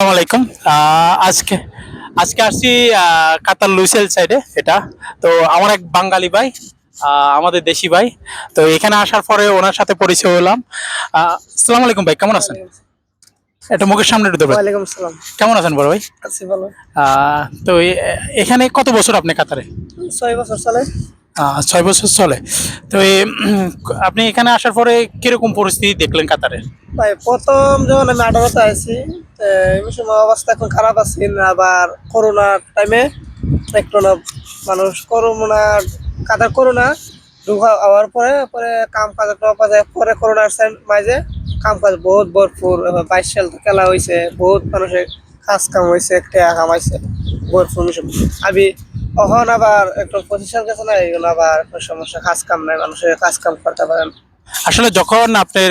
আসসালামু আলাইকুম। আজকে আজকে আসছি কাতার লুইসেল সাইডে এটা। তো আমার এক বাঙালি ভাই আমাদের দেশি ভাই। তো এখানে আসার পরে ওনার সাথে পরিচয় হলাম। আসসালামু আলাইকুম ভাই কেমন আছেন? এটা মুখের সামনে ওয়ালাইকুম আসসালাম। কেমন আছেন বড় ভাই? আছি ভালো। আহ, তো এখানে কত বছর আপনি কাতারে? ছয় বছর চলে। আহ, ছয় বছর চলে। তো আপনি এখানে আসার পরে কীরকম পরিস্থিতি দেখলেন কাতারে? ভাই প্রথম যখন আমি আঠারোতে এই অবস্থা এখন খারাপ আছে আবার করোনার টাইমে একটু না মানুষ করোনা কাদার করোনা ঢুকা হওয়ার পরে পরে কাম কাজ একটা পাওয়া পরে করোনার মাঝে। কাম কাজ বহুত ভরপুর বাইশ সাল খেলা হয়েছে বহুত মানুষের কাজ কাম হয়েছে টাকা কামাইছে ভরপুর আমি অহন আবার একটু পঁচিশ সাল গেছে না এইগুলো আবার সমস্যা, কাজ কাম নাই, মানুষের কাজ কাম করতে পারেন। আসলে যখন আপনার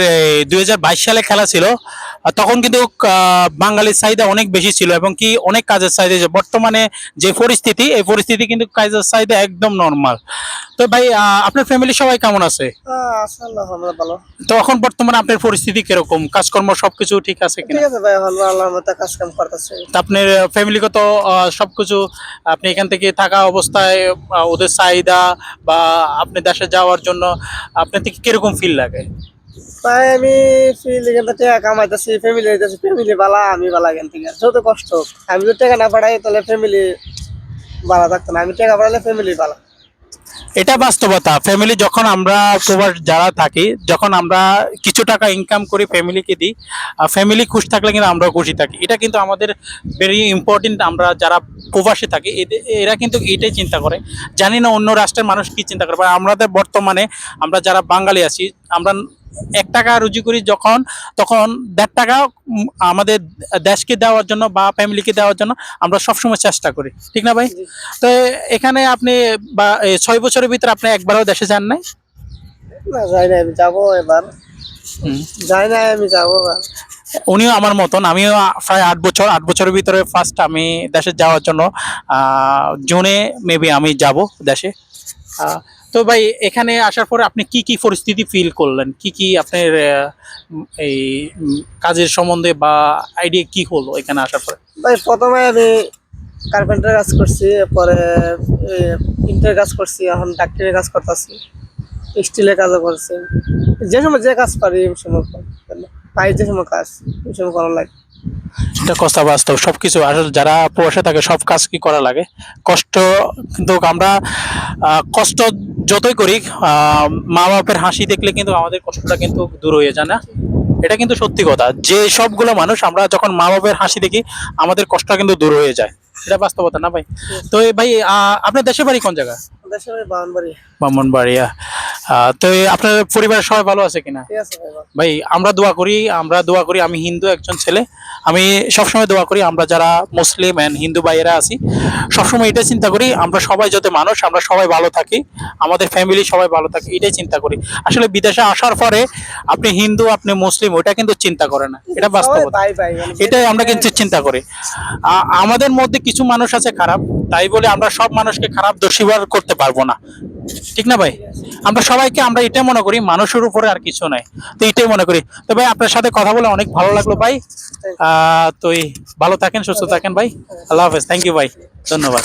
দুই হাজার বাইশ সালে খেলা ছিল তখন কিন্তু বাঙালির চাহিদা অনেক বেশি ছিল এবং কি অনেক কাজের চাহিদা ছিল। বর্তমানে যে পরিস্থিতি এই পরিস্থিতি কিন্তু কাজের চাহিদা একদম নর্মাল তো ভাই আপনার ফ্যামিলি সবাই কেমন আছে? তো এখন বর্তমানে আপনার পরিস্থিতি কীরকম? কাজকর্ম সবকিছু ঠিক আছে ঠিক আছে ভাই এখন আল্লাহর মতো কাজ করতেছে। আপনার ফ্যামিলিগত সবকিছু আপনি এখান থেকে থাকা অবস্থায় ওদের চাহিদা বা আপনি দেশে যাওয়ার জন্য আপনার থেকে কীরকম ফিল লাগে? তাই আমি ফিল থেকে টাকা কামাইতেছি ফ্যামিলি হইতেছি ফ্যামিলি বালা, আমি বালা এখান থেকে। যত কষ্ট আমি যদি টাকা না পাঠাই তাহলে ফ্যামিলি বালা থাকতো না। আমি টাকা পাঠালে ফ্যামিলি বালা। এটা বাস্তবতা। ফ্যামিলি যখন আমরা প্রবাস যারা থাকি, যখন আমরা কিছু টাকা ইনকাম করি ফ্যামিলিকে দিই ফ্যামিলি খুশি থাকলে কিন্তু আমরাও খুশি থাকি। এটা কিন্তু আমাদের ভেরি ইম্পর্টেন্ট আমরা যারা প্রবাসে থাকি এরা কিন্তু এটাই চিন্তা করে। জানি না অন্য রাষ্ট্রের মানুষ কি চিন্তা করে আমাদের বর্তমানে আমরা যারা বাঙালি আছি, আমরা এক টাকা রুজি করি যখন তখন দেড় টাকা আমাদের দেশকে দেওয়ার জন্য বা ফ্যামিলিকে দেওয়ার জন্য আমরা সবসময় চেষ্টা করি। ঠিক না ভাই? তো এখানে আপনি বা ছয় বছরের ভিতরে আপনি একবারও দেশে যান নাই? না যাই না আমি যাব এবার। যাই না আমি যাব এবার। উনিও আমার মতন আমিও প্রায় আট বছর আট বছরের ভিতরে ফার্স্ট আমি দেশে যাওয়ার জন্য জুনে মেবি আমি যাব দেশে। তো ভাই, এখানে আসার পরে আপনি কি কি পরিস্থিতি ফিল করলেন? কি কি আপনার এই কাজের সম্বন্ধে বা আইডিয়া কি হলো এখানে আসার পরে? ভাই, প্রথমে আমি কার্পেন্টার কাজ করছি, পরে ইন্টার কাজ করছি, এখন ডাক্তারের কাজ করতেছি স্টিলের কাজও করছি। যে সময় যে কাজ পারি সময়। পাই যে সময় কাজ ওই সময় করা লাগে। এটা কথা বাস্তব সবকিছু। আসলে যারা প্রবাসে থাকে সব কাজ কি করা লাগে? কষ্ট কিন্তু আমরা কষ্ট যতই করি মা বাপের হাসি দেখলে কিন্তু আমাদের কষ্টটা কিন্তু দূর হয়ে যায় না? এটা কিন্তু সত্যি কথা। যে সবগুলো মানুষ আমরা যখন মা বাপের হাসি দেখি আমাদের কষ্টটা কিন্তু দূর হয়ে যায়। এটা বাস্তবতা না ভাই? তো ভাই আপনার দেশের বাড়ি কোন জায়গা? দেশের বাড়ি আহ, তো আপনার পরিবারের সবাই ভালো আছে কিনা? ভাই আমরা দোয়া করি আমরা দোয়া করি আমি হিন্দু একজন ছেলে। আমি সবসময় দোয়া করি আমরা যারা মুসলিম অ্যান্ড হিন্দু ভাইয়েরা আছি সবসময় এটা চিন্তা করি আমরা সবাই যত মানুষ আমরা সবাই ভালো থাকি আমাদের ফ্যামিলি সবাই ভালো থাকে এটাই চিন্তা করি। আসলে বিদেশে আসার পরে আপনি হিন্দু আপনি মুসলিম ওটা কিন্তু চিন্তা করে না এটা বাস্তবতা। ভাই মানে এটাই আমরা কিন্তু চিন্তা করি। আমাদের মধ্যে কিছু মানুষ আছে খারাপ তাই বলে আমরা সব মানুষকে খারাপ দোষীবার করতে পারব না। ঠিক না ভাই? আমরা সবাইকে আমরা এটাই মনে করি, মানুষের উপরে আর কিছু নাই তো এটাই মনে করি। তো ভাই, আপনার সাথে কথা বলে অনেক ভালো লাগল ভাই। তো ভালো থাকেন, সুস্থ থাকেন ভাই। আল্লাহ হাফেজ। থ্যাংক ইউ ভাই। ধন্যবাদ।